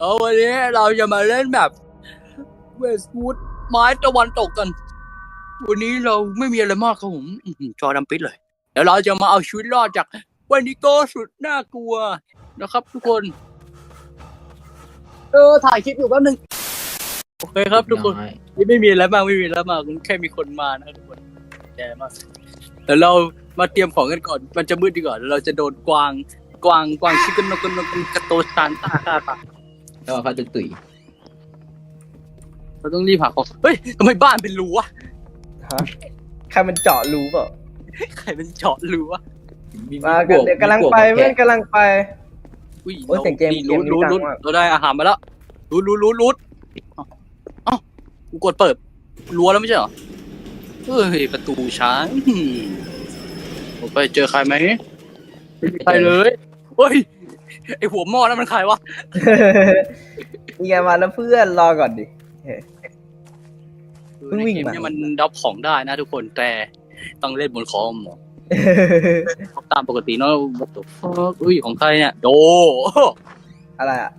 เออวันนี้เราจะมาเล่นแบบเวสต์วูดไม้ตะวันตกกัน วันนี้เราไม่มีอะไรมากครับผมอื้อหือจอดำปิดเลยเดี๋ยวเราจะมาเอาชีวิตรอดจากวันนี้ก็สุดน่ากลัวนะครับ ทุกคน เออถ่ายคลิปอยู่แป๊บนึงโอเคครับทุกคนน้อยนี่ไม่มีอะไรมากไม่มีอะไรมากแค่มีคนมานะครับทุกคนแย่มากเดี๋ยวเรามาเตรียมของกันก่อน มันจะมืดดีก่อนแล้วเราจะโดนกวางกวางกวางชิคกันนกกันนกกันกระโตซานตาตาตา แล้วเขาจะตุ๋ยเราต้องรีบหาของเฮ้ยทำไมบ้านเป็นรูวะฮะใครมันเจาะรูเปล่าใครเป็นเจาะรูวะมีมามีบวเดี๋ยวกำลังมีบวไปกับเพื่อนแกะกำลังไปอุ้ยโอ้ยเสียงเกมนี่รูดเกมนี้รูดดังรูดมากเราได้อาหารมาแล้วรูดรูดรูดรูดเอ้าเอ้ากูกดเปิดรั้วแล้วไม่ใช่เหรอเฮ้ยประตูช้างอืมผมไปเจอใครไหมไม่มีใครเลยเฮ้ย ไอหัวหม้อนั่นมันใครวะนี่ไงมาแล้วเพื่อนรอก่อนดิเพิ่งวิ่งในเกมาเนี่ยมันดับของได้นะทุกคนแต่ต้องเล่นบนคอมตามปกติเนาะอุ้ยของใครเนี่ยโดอะไรอะ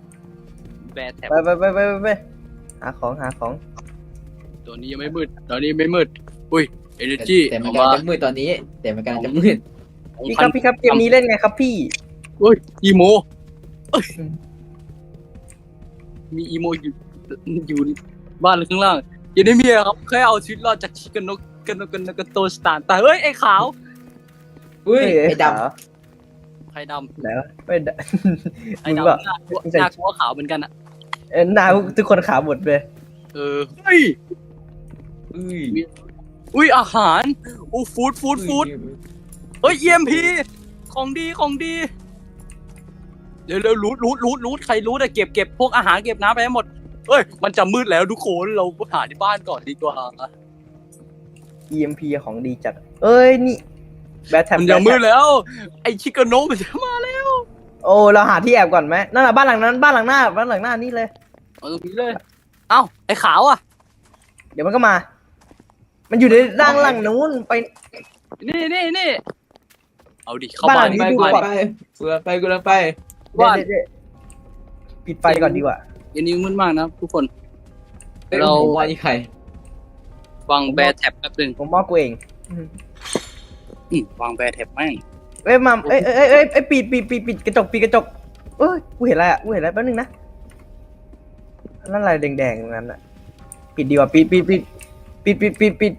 แบร์แท็บไปไปไปไปไปไปหาของหาของ ตัวนี้ยังไม่มืดตอนนี้ไม่มืด อุ้ยเอเนจีแต่อมันอกกำลัมางจะมืดตอนนี้ แต่มันกำลังจะมืดพี่ครับพี่ครับเกมนี้เล่นไงครับพี่อุ้ยอีโมเอ้ย มีอีโมอยู่อยู่บ้านข้างล่างยังไม่มีอะครับแค่เอาชีวิตรอดจากชิกันนกกันนกกันนกกันโตสตาร์แต่เฮ้ยไอ้ขาวอุ้ยเฮ้ยไอ้ดขาวใครดำไหนวะไม่ดไอ้มึงดำบอกหน้าตัวมึงใส่ หน้าตัวขาวเหมือนกันอะเอ้ยหน้าทุกคนขาวหมดเลยเออเฮ้ยำอุ้ยอุ้ยอาหารอู้ฟู้ดฟู้ดฟู้ดเฮ้ย EMP ของดีของดี เร็วเร็วรูดรูดรูดรูดใครรู้แต่เก็บเก็บพวกอาหารเก็บน้ำไปให้หมดเฮ้ย มันจะมืดแล้วทุกคนเราหาที่บ้านก่อนดีกว่า EMP ของดีจัด เอ้ยนี่แบทแท็บมันจะมืดแล้ว ไอชิคาโนะมันจะมาแล้ว โอ้เราหาที่แอบก่อนไหมนั่นแหละบ้านหลังนั้นบ้านหลังหน้าบ้านหลังหน้านี่เลย เอาตรงนี้เลย เอ้าไอขาวอะ เดี๋ยวมันก็มา มันอยู่ในร่างหลังนู้นไป นี่นี่นี่เอาดิเข้าบ้านบ้าหลันงนี้ไปดูไปก่อน ไปกูกำลังไปกูกำลังไป บ้านเดี๋ยวเดี๋ยวเดี๋ยวปิดไฟก่อนดีกว่าอันนี้มืดมากนะทุกคนอ้ยเราผมว่านี่ใครวางแบร์แท็บแป๊บนึงผมมอบกูเองอืมวางแบร์แท็บแม่งเอ้ยมาเอ้ยเอ้ยเอ้ยเอ้ยเอ้ยปิดปิดปิดปิดกระจกปิดกระจกเอ้ยกูเห็นอะไรอะกูเห็นอะไรแป๊บนึงนะนั่นอะไรแดงๆตรงนั้นอะปิดดีกว่าปิดปิดปิดปิดปิดปิดปิด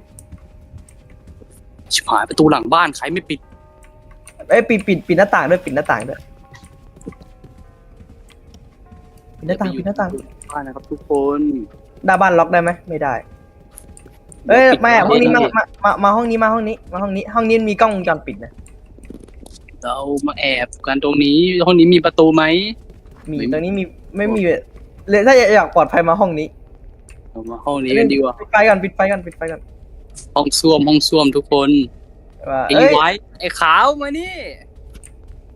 ชิบหายประตูหลังบ้านใครไม่ปิดเอ้ยปิดปิดปิดหน้าต่างด้วยปิดหน้าต่างด้วย ปิดหน้าต่างปิดหน้าต่างบ้านนะครับทุกคนหน้าบ้านล็อกได้ไหมไม่ได้ เอ้ยไม่อะห้องนี้มามามามาห้องนี้มาห้องนี้มาห้องนี้ ห้องนี้มีกล้องวงจรปิดนะเรามาแอบกันตรงนี้ ห้องนี้มีประตูไหมมีไม่มีตรงนี้มีไม่มีเลยถ้าอยากปลอดภัยมาห้องนี้เรามาห้องนี้กันดีกว่าปิดไฟก่อนปิดไฟก่อนปิดไฟก่อนห้องส้วมห้องส้วมทุกคนว่าไอ้เอ้ยไว้ไอ้ขาวมานี่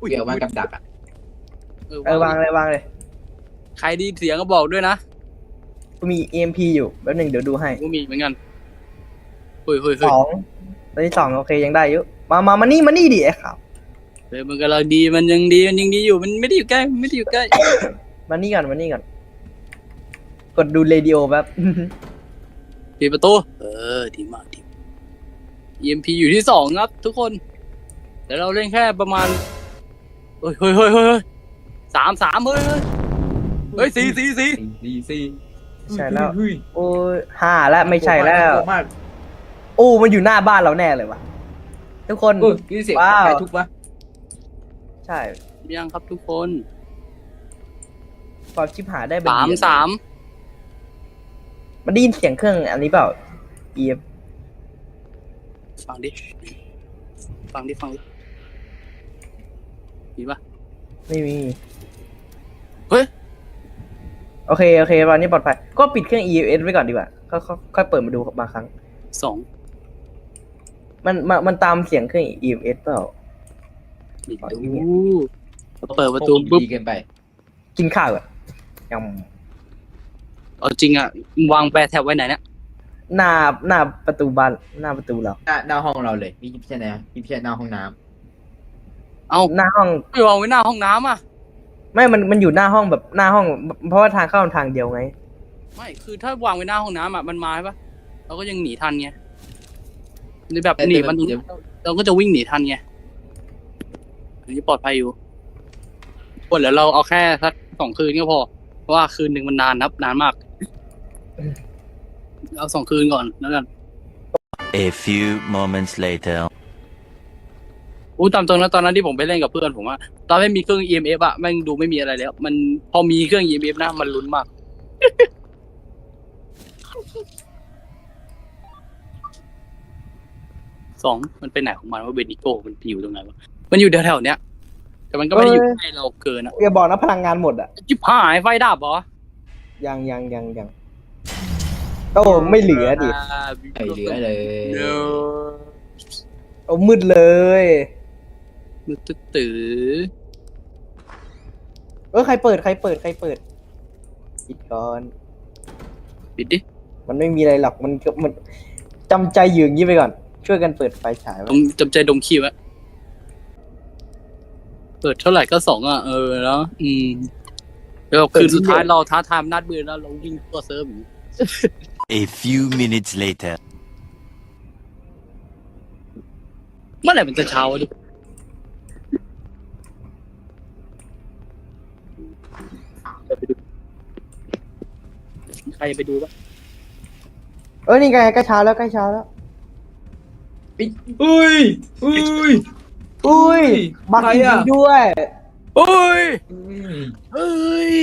เดี๋ยวมากับดักอะเออเออวางเลยวางเลย ใครไดีเสียงก็บอกด้วยนะกูมี EMP อยู่แป๊บหนึงเดี๋ยวดูให้กูมีเหมือนกันเฮ้ยเฮ้ยเฮ้สยองตอนนี้สองโอเคยังได้อยู่มามามานี่มานี่ดิไอ้ขาวเฮ้ยมันกำลังดีมันยังดีมันยังดีอยู่มันไม่ได้อยู่ใกล้มันไม่ได้อยู่ใกล้มานี่ก่อนมานี่ก่อนกดดูเรดิโอแป๊บ ปิดประตูเออดีมากดี EMP อยู่ที่สองครับ ทุกคนเดี๋ยวเราเล่นแค่ประมาณเฮ้ยเฮ้ยเฮ้ยเฮ้ยเฮ้ยสามสามเฮ้ยเฮ้ย เฮ้ยสี่สี่สี่ดีซีใช่แล้วเฮ้ยโอ้ยห้าแล้วไม่ใช่แล้วน่ากลัมากโอ้มันอยู่หน้าบ้านเราแน่เลยวะทุกคนโอ้ยนี่เสียงว้าวใครทุบวะใช่ยังครับทุกคนความชิบหายได้เป็นสามเดือนสามมันได้ยินเสียงเครื่องอันนี้เปล่า EF ฟังดิฟังดิฟังดิมีปะไม่มีเฮ้ย โอเคโอเควันนี้ปลอดภัย ก็ปิดเครื่อง EF ไว้ก่อนดีกว่าค่อยค่อยค่อยเปิดมาดูบางครั้ง สองมันมันมันตามเสียงเครื่อง EF เปล่านี่อ๋อดูนี่เปิดประตูปุ๊บดีเกินไป กินข้าวก่อนยังเอาจริงอะวางแปรแท็บไว้ไหนเนี่ยหน้าหน้าประตูบ้านหน้าประตูเรา หน้าหน้าห้องเราเลยนี่ไม่ใช่นะนี่ไม่ใช่หน้าห้องน้เอาหน้าห้อง ไม่วางไว้หน้าห้องน้ำอะ ไม่มันมันอยู่หน้าห้องแบบหน้าห้อง เพราะว่าทางเข้ามันทางเดียวไง ไม่คือถ้าวางไว้หน้าห้องน้ำอะมันมาใช่ปะเราก็ยังหนีทันไงหรือแบบแต่หนีมันเดี๋ยวเราก็จะวิ่งหนีทันไงอันนี้ปลอดภัยอยู่ปวดแล้วเราเอาแค่สักสองคืนก็พอเพราะว่าคืนหนึ่งมันนานนับนานมาก เอาสองคืนก่อนแล้วกัน A few moments later. อู้ตามตรงนะตอนนั้นที่ผมไปเล่นกับเพื่อนผมอะตอนไม่มีเครื่อง EMF อะแม่งดูไม่มีอะไรแล้ว มันพอมีเครื่อง EMF นะมันลุ้นมาก สองมันไปไหนของมันว่าเบนิโก้มันอยู่ตรงไหนวะมันอยู่แถวๆเนี้ย แต่มันก็ไม่ได้อยู่เอ้ยใกล้เราเกินอะอย่าบอกนะพลังงานหมดอะจิบหายไฟดับเหรอยังยังยังยังโอ้ไม่เหลือดิไอเหลือเลยเดี๋ยวโอ้มืดเลย มือตื้อตื้อเออใครเปิดใครเปิดใครเปิดปิดก่อน ปิดดิ มันไม่มีอะไรหรอกมันก็มันจำใจอยู่อย่างนี้ไปก่อน ช่วยกันเปิดไฟฉายไว้ดมจำใจดมขี้ไว้เปิดเท่าไหร่ก็สองอะ เออแล้วอืมแล้วคืนสุดท้ายเราท้าทายอำนาจมือแล้วเราวิ่งตัวเซิร์ฟอย่ A few minutes later. เมื่อไหร่มันจะเช้าวะดิ เดี๋ยวไปดูใครจะไปดูปะเออนี่ไงใกล้เช้าแล้วใกล้เช้าแล้ว อุ้ย อุ้ย อุ้ยบักใครจริอะงๆด้วยโอ้ยอุ้ยเฮ้ย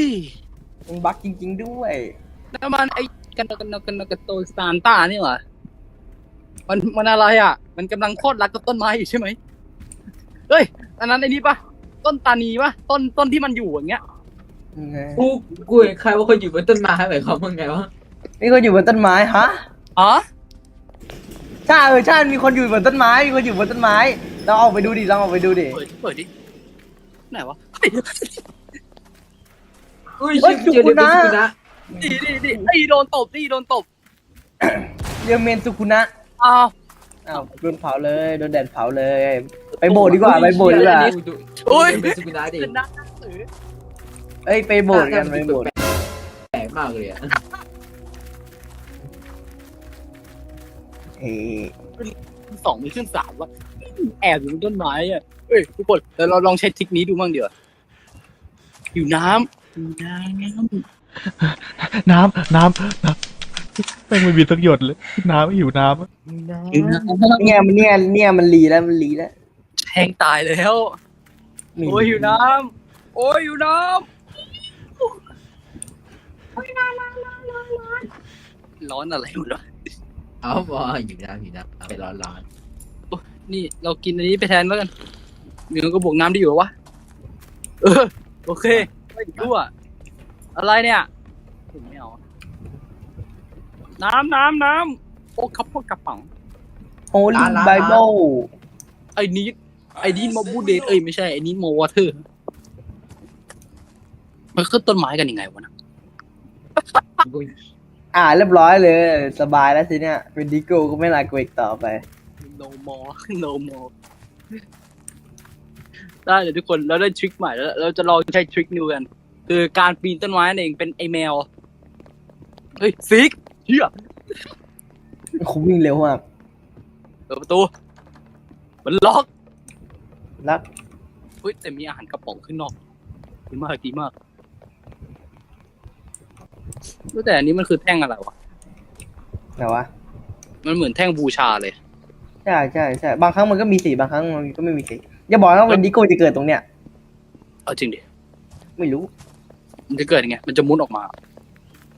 มันบักจริง ๆ ด้วยนั่นมันไอ้กันกันกันกันโตสตานต้านี่หว่ามันมันอะไรอะ มันกำลังโคตรรักกับต้นไม้อยู่ใช่ไหมเฮ้ยอันนั้นไอ้นี่ปะต้นตานีปะต้นต้นที่มันอยู่อย่างเงี้ย กูกูเห็นใครว่าคนอยู่บนต้นไม้หมายความว่าไงวะมีคนอยู่บนต้นไม้ฮะอ๋อใช่เออใช่มีคนอยู่บนต้นไม้มีคนอยู่บนต้นไม้เราออกไปดูดิเราออกไปดูดิเปิดเปิดดิไหนวะอุ้ยชื่อเจอเดี๋ยวเป็นสุนะดีดีดีไอ้โดนตบดีโดนตบเยเมนสุคุนะอ้าวอ้าวโดนเผาเลยโดนแดดเผาเลย ไปโบสถ์ดีกว่าไปโบสถ์ดีกว่าโอ้ยเป็นสุนะดิ เป็นนักหนังสือเอ้ยไปโบสถ์กันไปโบสถ์แปลกมากเลยอะเฮ้ยสองมีขึ้นสามวะแอบอยู่บนต้นไม้อะเอ้ยทุกคนเดี๋ยวเราลองใช้ทริคนี้ดูบ้างเดี๋ยวาอยู่น้ำอยู่น้ำน้ำน้ำน้ำแม่งไม่มีสักหยดเลย น้ำหิวน้ำอะอยู่น้เนี่ยมันเนี่ยเนี่ยมันรีแล้วมันรีแล้วำแทงตายแล้วนี่โอ้ยอยู่น้ำโอ้ยอยู่น้ำ ร้อนอะไรหมดวะเอาบออยู่นะอยู่นะไปร้อนร้อนนี่เรากินอันนี้ไปแทนแล้วกันเนื้อก็บวกน้ำดีอยู่วะเออโอเคไม่รั่วอะไรเนี่ยไม่เอาน้ำน้ำน้ำโอ้คับพวกกระป๋องโฮลี่ไบเบิลไอ้นี้ไอ้นี้มาบูเดทเอ้ยไม่ใช่ไอ้นี้มาวอเตอร์มันขึ้นต้นไม้กันยังไงวะนะกู อ่าเรียบร้อยเลย สบายแล้วทีเนี้ยเป็นดิโก้ก็ไม่ลากูอีกต่อไป no more no more ได้เลยทุกคนเราได้ทริคใหม่แล้วเราจะลองใช้ทริคนิวกัน คือการปีนต้นไม้นั่นเองเป็นไอแมวเฮ้ยซิกเชี่ยคุวิ่งเร็วมากเปิดประตู มันล็อกแล้วเฮ้ยแต่มีอาหารกระป๋องขึ้นนอกดีมากดีมาก รู้แต่อันนี้มันคือแท่งอะไรวะไหนวะมันเหมือนแท่งบูชาเลย ใช่ใช่ใช่บางครั้งมันก็มีสีบางครั้งมันก็ไม่มีสีอย่าบอกนะว่าวันดิโก้จะเกิดตรงเนี้ยเอาจริงดิไม่รู้ มันจะเกิดยังไงมันจะมุดออกมา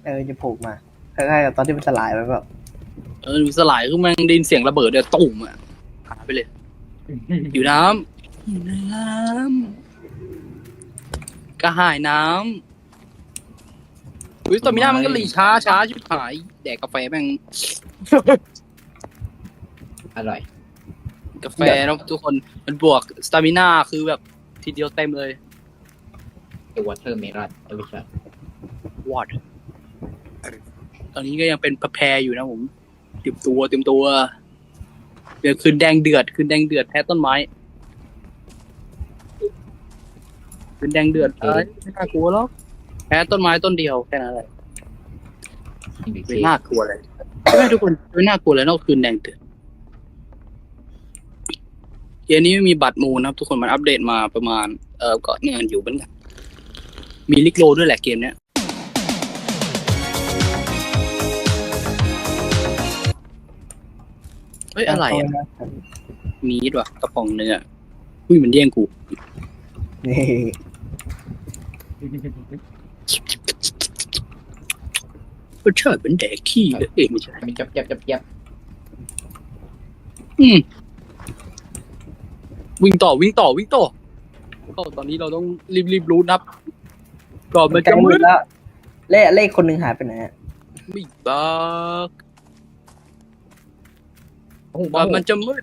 เออจะโผล่มาคล้ายๆกับตอนที่มันสลายไปแบบเออมันสลายคือแม่งไดยินเสียงระเบิดเนี่ยตุ่มอะหายไปเลย อยู่น้ำอยู่น้ำกระหายน้ำ อุ้ยตอนมีหน้ามันก็หลีช้าช้าชิบหาย แดกกาแฟแม่งอร่อย กาแฟนะทุกคนมันบวกสตามิน่าคือแบบทีเดียวเต็มเลยไอวอเตอร์เมลอนเออไม่ใช่วอดตอนนี้ก็ยังเป็นประแพรอยู่นะผมเตรียมตัวเตรียมตัว เดี๋ยวคืนแดงเดือดคืนแดงเดือดแพ้ต้นไม้คืนแดงเดือดเอ้ยไม่น่ากลัวหรอก แพ้ต้นไม้ต้นเดียวแค่นั้นแหละไม่น่ากลัวเลยไม่ทุกคนไม่น่ากลัวเลยนอกคืนแดงเดือดเกมนี้ไม่มีบัตรมูลนะครับ ทุกคนมันอัปเดตมาประมาณ เออก็งานอยู่เหมือนกันมีลิกโลด้วยแหละเกมเนี้ยเฮ้ยอะไรอะมีดว่ะกระป๋องเนื้ออุ้ยมันแย่งกู นี่ รสชาติเป็นแดกขี้เลยเอ้ยไม่ใช่ มันจับจับจับจับอืมวิ่งต่อวิ่งต่อวิ่งต่อก็ตอนนี้เราต้องรีบรีบรู้นับก่อนมันจะมืดแล้วเลขเลขคนหนึ่งหายไปไหนอะไม่บักโอ้โหก่อนมันจะมืด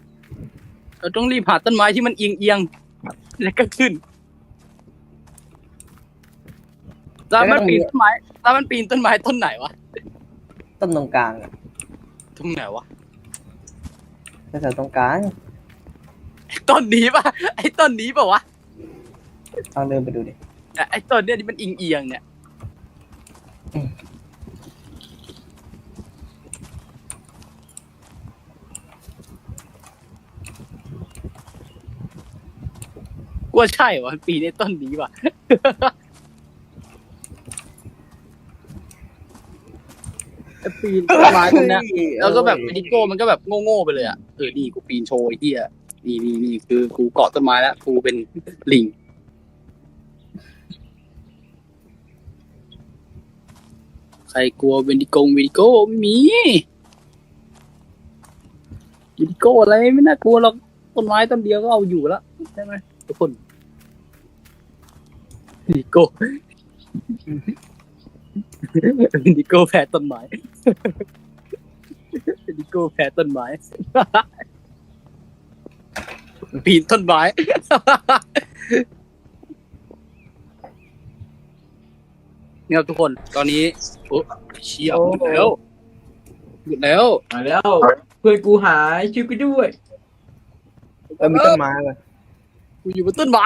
เราต้องรีบหาต้นไม้ที่มันเอียงเอียงแล้วก็ขึ้น แล้วมันปีนต้นไม้แล้วมันปีนต้นไม้ต้นไหนวะต้นตรงกลางอะตรงไหนวะแถวๆตรงกลางต้นนี้ปะไอ้ต้นนี้ปะวะลองเดินไปดูดิไอ้ต้นเนี้ยที่มันเอียงเอียงๆเนี่ยอืมกูว่าใช่วะปีนไอ้ต้นนี้วะ ไอ้ปีนต้นไม้ตรงเนี้ยแล้วก็แบบวิดิโก้มันก็แบบโง่ๆไปเลยอะเออนี่กูปีนโชว์ไอ้เหี้ยนี่นี่นี่คือกูเกาะต้นไม้แล้วกูเป็นลิงใครกลัววิดิโกงวิดิโก้ไม่มีวิดิโก้อะไรไม่น่ากลัวหรอกต้นไม้ต้นเดียวก็เอาอยู่แล้วใช่ไหมทุกคนวิดิโก้วิดิโก้แพ้ต้นไม้ ดิโก้แพ้ต้นไม้ ปีนต้นไม้ เนี่ยครับทุกคน ตอนนี้โอ้เชี่ยหยุดแล้วหยุดแล้ว มาแล้วเพื่อนกูหายช่วยกูด้วย เออมีต้นไม้เลย กูอยู่บนต้นไม้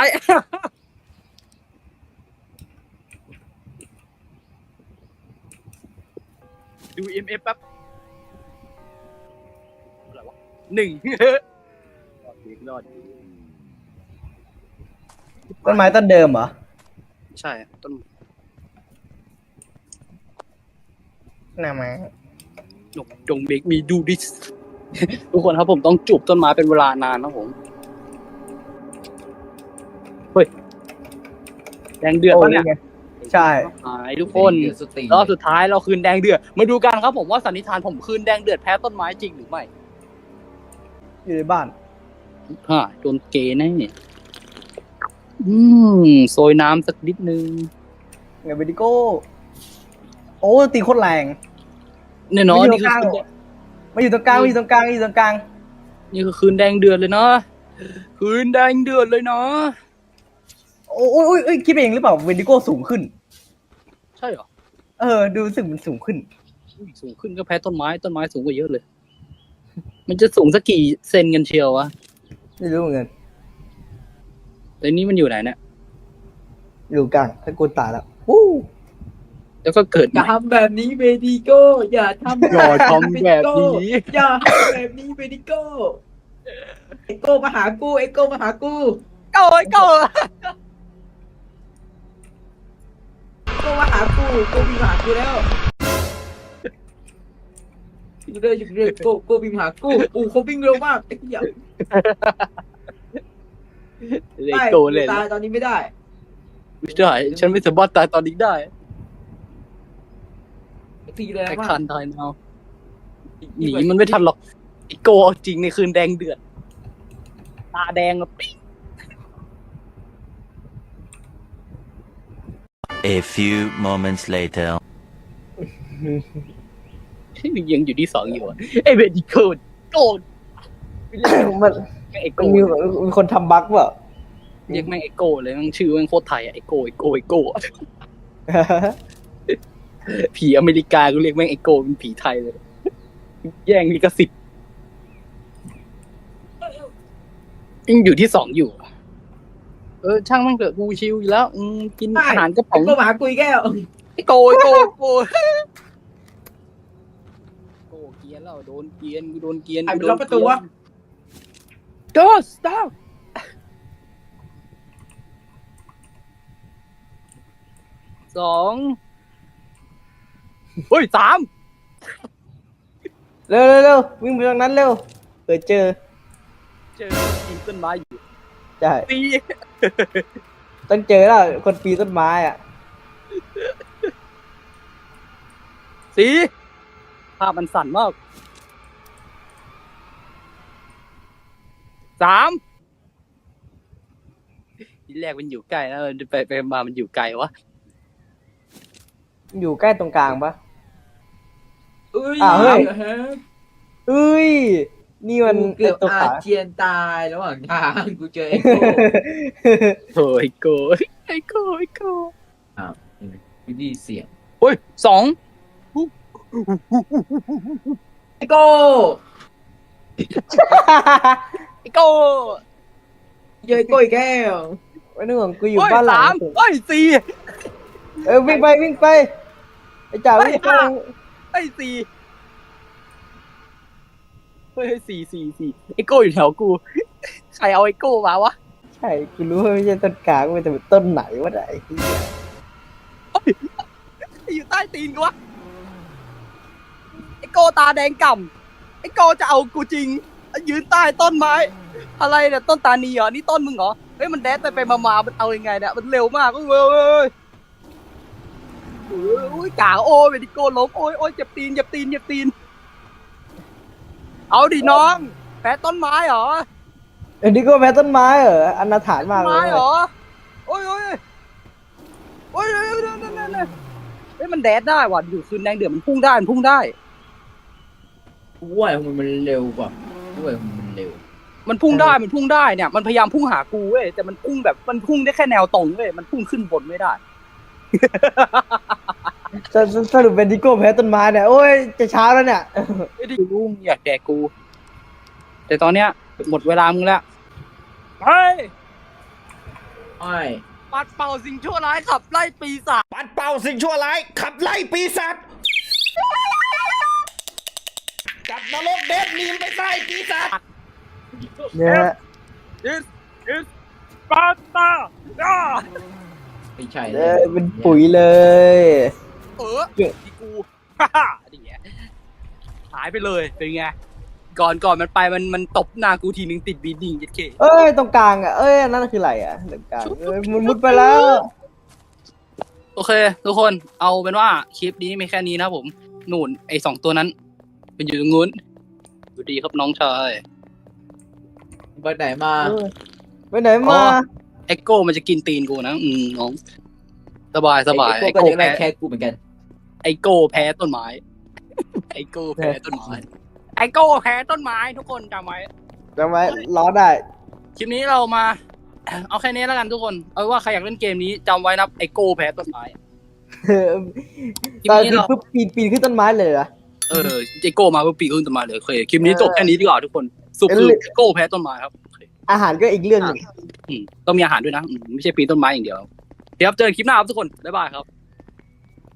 ดู EMF แป๊บอะไรวะหนึ่ง รอดดีรอดดีต้นไม้ต้นเดิมเหรอ ใช่ต้นหน้าไม้จงจงเบกมีดูดิส ทุกคนครับผมต้องจูบต้นไม้เป็นเวลานานนะผม เฮ้ยแดงเดือดโอ้ปะเนี่ย ไง ใช่ หายทุกคนเดือดสติรอบสุดท้ายเราคืนแดงเดือด มาดูกันครับผมว่าสันนิษฐานผมคืนแดงเดือดแพ้ต้นไม้จริงหรือไม่อยู่ในบ้าน ฮ่าโดนเกย์แน่อืมโซยน้ำสักนิดนึงไงเบดิโก้ โอ้ตีโคตรแรง แน่นอนไม่นี่อยู่คือตรงกลางมาอยู่ตรงกลางมาอยู่ตรงกลางมาอยู่ตรงกลาง นี่คือคืนแดงเดือดเลยเนาะคืนแดงเดือดเลยเนาะ โอ้ยโอ้ยโอ้ยคิดไปเองหรือเปล่าเบดิโก้สูงขึ้น ใช่เหรอ เออ ดูรู้สึกมันสูงขึ้นอุ้ยสูงขึ้นก็แพ้ต้นไม้ ต้นไม้สูงกว่าเยอะเลย มันจะสูงสักกี่เซนกันเชียววะไม่รู้เหมือนกันแต่นี่มันอยู่ไหนเนี่ยอยู่กลางถ้ากูตายแล้ววู้แล้วก็เกิดอใหย่าม่ทำแบบนี้เบดิโก้อย่าทำอย่าทำแบบนี้ อย่าทำแบบนี้เบดิโก้ไอโก้มาหากูไอโก้มาหากู โก้ยโก้ ก้มาหากูโก้มีมาหากูแล้วอยู่เรื่อยอยู่เรื่อยโก้โก้มีมาหากูอูเขาวิ่งเร็วมากไอ้เหี้ยเลยโก้เลยตายตอนนี้ไม่ได้ไม่ได้ ฉันไม่สามารถตายตอนนี้ได้ตีแรงไอ้มากคันตายนาวหนีมันไม่ทันหรอกไอ้โก้เอาจริงในคืนแดงเดือด ตาแดงอะปิ๊ง A few moments later. ยังอยู่ที่สองอยู่อะไอ้เบดิโก้โก้มันไอ้มัโก้นมีมีคนทำบั๊กเปล่าเรียกแม่งไอ้โก้เลยแม่งชื่อแม่งโคตรไทยอะไอ้โก้ไอ้โก้ไอ้โก้อะผีอเมริกาก็เรียกแม่งไอ้โก้เป็นผีไทยเลย แย่งลิขสิทธิ์ยังอยู่ที่สองอยู่ เเออช่างมันเกิดกูชิวอยู่แล้วอืมกินไม่อาหารกระไอ้ป๋องโก้มาหากูอีกแก้วไอ้โกยโกยโกยโกเกียนแล้วโดนเกียนกูโดนเกียนไอ้กูมันโดล็อนกประตูวะก็ stop สองเฮ้ยสามเร็วเร็วเร็ววิ่งไปตรงนั้นเร็วเผื่อเจอ เจอปีนต้นไม้อยู่ ใช่ตี ต้องเจอแล้วคนปีนต้นไม้อะ สีภาพมันสั่นมากสามทีแรกมันอยู่ใกล้แล้วไปไปมามันอยู่ไกลวะอยู่ใกล้ตรงกลางปะเอ้ยอ้าวเฮ้ยฮะเอ้ย นี่มันกูเกือบไตัวอาขา เจียนตายระหว่างทางกูเจอไอ้โก้โอ้ยโกยไอ้โกยไอ้โกยวิธีเสียงโอ้ยสองไอ้โก้ไอ้โกเจอไอ้โก้อีกแก้วไม่นึกว่ากูอยู่โอ้ยบ้านหลัสางมโอ้ยสี่เออวิ่งไปวิ่งไปไอ้จ่าวิ่งไปไอ้สี่ เฮ้ยสี่สี่สี่ไอ้โกอยู่แถวกู ใครเอาไอ้โกมาวะใช่กูรู้ว่าไม่ใช่ต้นกลางมันแต่เป็นต้นไหนวะเนี่ยไอ้เหี้ยอยู่ใต้ตีนกูวะไอ้โกตาแดงก่ำไอ้โกจะเอากูจริง ยืนใต้ต้นไม้ อะไรเนี่ยต้นตานีเหรอนี่ต้นมึงเหรอเฮ้ยมันแดดไปไปมามามันเอายังไงเนี่ยมันเร็วมากเว้ยเว้ยเว้ยเว้ยโอ้ยกาโอ้ยเวดิโกล้มโอ้ยโอ้ยเจ็บตีนเจ็บตีนเจ็บตีน เอาดิน้องแพ้ต้นไม้เหรอเอ็นดิโก้แพ้ต้นไม้เหรออนาถานมากเลไม้ยเหรอโอ้ยโอ้ยโอ้ยโอ้ยโอ้ยนั่นนั่นนั่นนั่นเฮ้ยมันแดดได้ว่ะอยู่คืนแดงเดือดมันพุ่งได้มันพุ่งได้กูว่ามันมันเร็วกว่ากูว่ามันเร็วมันพุ่งได้มันพุ่งได้เนี่ยมันพยายามพุ่งหากูเว้ยแต่มันพุ่งแบบมันพุ่งได้แค่แนวตรงเว้ยมันพุ่งขึ้นบนไม่ได้ สสสรุปเป็นดิโก้แพ้ต้นไม้เนี่ยโอ้ยจะเช้าแล้วเนี่ยไม่ได้รู้มึงอยากแดกกู แต่ตอนเนี้ย หมดเวลามึงแล้วเฮ้ยไอ้ปัดเป่าสิ่งชั่วร้ายขับไล่ปีศาจปัดเป่าสิ่งชั่วร้ายขับไล่ปีศาจจับนรกเด็ดนีมไปใส่ปีศาจเนี่ย is is ปาตาอ่าไม่ใช่เออเป็นปุ๋ยเลย เออที่กูฮ่าฮ่านี่ไงหายไปเลยเป็นไงก่อนก่อนมันไปมันมันตบหน้ากูทีนึงติดบีดิ้งยัดเคเอ้ยตรงกลางอะเอ้ยอันนั่นคืออะไรอะตรงกลางเอ้ยมันมุดไปแล้วโอเค ทุกคนเอาเป็นว่าคลิปนี้มีแค่นี้นะผมนู่นไอสองตัวนั้น เป็นอยู่ตรงนู้นสวัสดีครับน้องชายไปไหนมาเออไปไหนมาอ๋อเอ็กโก้มันจะกินตีนกูนะ อืมน้อง สบายสบายไอ้ไอโก้ก็โก้ยังได้แพ้แค่กูเหมือนกัน ไอโก้แพ้ต้นไม้ ไอโก้แพ้ต้นไม้ ไอโก้แพ้ต้นไม้ทุกคนจำไว้จำไว้ล้อได้คลิปนี้เรามา เอาแค่นี้แล้วกันทุกคน เอาเป็นว่าใครอยากเล่นเกมนี้จำไว้นะไอโก้แพ้ต้นไม้เออคลิปตอนนี้คือเราปุ๊บปีนปีนขึ้นต้นไม้เลยเหรอเออไอโก้มาเพื่อปีนขึ้นต้นไม้เลยโอเคคลิปนี้จบแค่นี้ดีกว่าทุกคน สุดเอ้ยคือไอโก้แพ้ต้นไม้ครับโอเคอาหารก็อีกเรื่องหนึงอืมต้องมีอาหารด้วยนะอืมไม่ใช่ปีนต้นไม้อย่างเดียว เดี๋ยวครับเจอกันคลิปหน้าครับทุกคน บ๊ายบายครับ